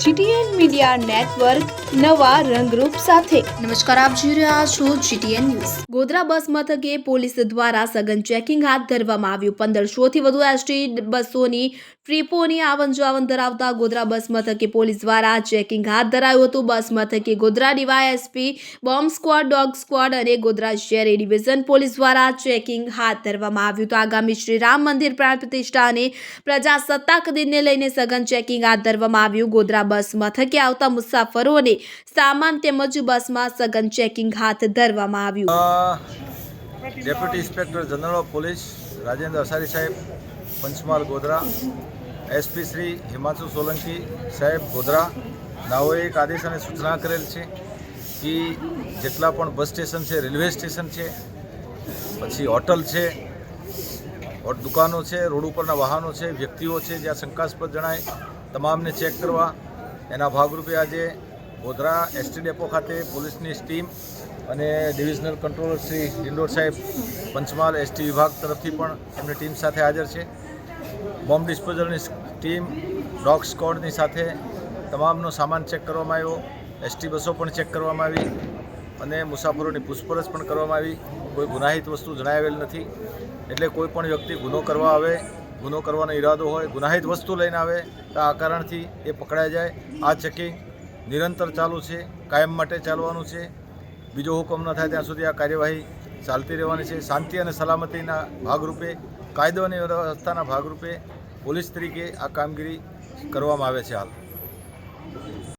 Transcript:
GTN media network નવા રંગરૂપ સાથે. નમસ્કાર, આપ જોઈ રહ્યા છો જીટીએન ન્યૂઝ. ગોધરા બસ મથકે પોલીસ દ્વારા સઘન ચેકિંગ હાથ ધરવામાં આવ્યું. પંદરસોથી વધુ એસટી બસોની ટ્રીપોની આવન જાવન ધરાવતા ગોધરા બસ મથકે પોલીસ દ્વારા ચેકિંગ હાથ ધરાયું હતું. બસ મથકે Godhra DYSP, bomb squad, dog squad અને ગોધરા શહેર ડિવિઝન પોલીસ દ્વારા ચેકિંગ હાથ ધરવામાં આવ્યું હતું. આગામી શ્રી રામ મંદિર પ્રાણ પ્રતિષ્ઠા અને પ્રજાસત્તાક દિનને લઈને સઘન ચેકિંગ હાથ ધરવામાં આવ્યું. ગોધરા બસ મથકે આવતા મુસાફરોને સામાન તેમજ બસમાં સઘન ચેકિંગ હાથ ધરવામાં આવ્યું. Deputy inspector general of police Rajendra Asari સાહેબ, પંચમહાલ ગોધરા. એસપી શ્રી હિમાંશુ સોલંકી સાહેબ ગોધરા નાઓએ એક આદેશ અને સૂચના કરેલ છે કે જેટલા પણ બસ સ્ટેશન છે, રેલવે સ્ટેશન છે, પછી હોટલ છે દુકાનો છે, રોડ ઉપરના વાહનો છે, વ્યક્તિઓ છે, જ્યાં શંકાસ્પદ જણાય, તમામને ચેક કરવા. એના ભાગરૂપે આજે ગોધરા એસટી ડેપો ખાતે પોલીસની ટીમ અને ડિવિઝનલ કંટ્રોલર શ્રી ડિંડોર સાહેબ પંચમહાલ એસટી વિભાગ તરફથી પણ એમની ટીમ સાથે હાજર છે. બોમ્બ ડિસ્પોઝલની ટીમ, ડોગ સ્કોડની સાથે તમામનો સામાન ચેક કરવામાં આવ્યો. એસટી બસો પણ ચેક કરવામાં આવી અને મુસાફરોની પૂછપરછ પણ કરવામાં આવી. કોઈ ગુનાહિત વસ્તુ જણાવેલ નથી. એટલે કોઈ પણ વ્યક્તિ ગુનો કરવા આવે, ગુનો કરવાનો ઈરાદો હોય, ગુનાહિત વસ્તુ લઈને આવે, તો આ કારણથી એ પકડાઈ જાય. આ ચેકિંગ નિરંતર ચાલુ છે, કાયમ માટે ચાલવાનું છે. બીજો હુકમ ન થાય ત્યાં સુધી આ કાર્યવાહી ચાલતી રહેવાની છે. શાંતિ અને સલામતીના ભાગરૂપે કાયદો અને વ્યવસ્થાના ભાગરૂપે પોલીસ તરીકે આ કામગીરી કરવામાં આવે છે હાલ.